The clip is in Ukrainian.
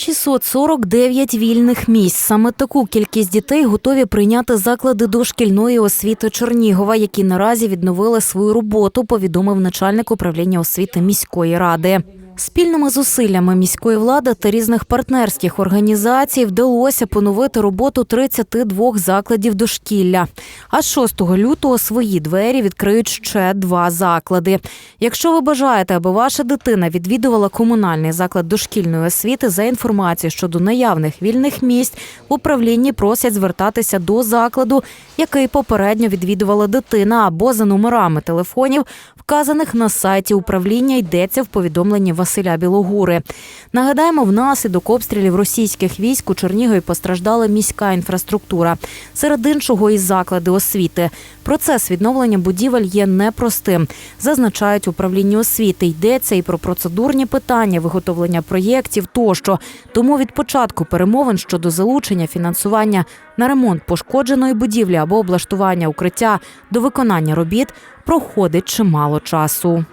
649 вільних місць. Саме таку кількість дітей готові прийняти заклади дошкільної освіти Чернігова, які наразі відновили свою роботу, повідомив начальник управління освіти міської ради. Спільними зусиллями міської влади та різних партнерських організацій вдалося поновити роботу 32 закладів дошкілля. А 6 лютого свої двері відкриють ще два заклади. Якщо ви бажаєте, аби ваша дитина відвідувала комунальний заклад дошкільної освіти за інформацією щодо наявних вільних місць, в управлінні просять звертатися до закладу, який попередньо відвідувала дитина, або за номерами телефонів, вказаних на сайті управління, йдеться в повідомленні Василя Білогури. Нагадаємо, внаслідок обстрілів російських військ у Чернігові постраждала міська інфраструктура. Серед іншого і заклади освіти. Процес відновлення будівель є непростим. Зазначають управління освіти. Йдеться і про процедурні питання, виготовлення проєктів тощо. Тому від початку перемовин щодо залучення фінансування на ремонт пошкодженої будівлі або облаштування укриття до виконання робіт проходить чимало часу.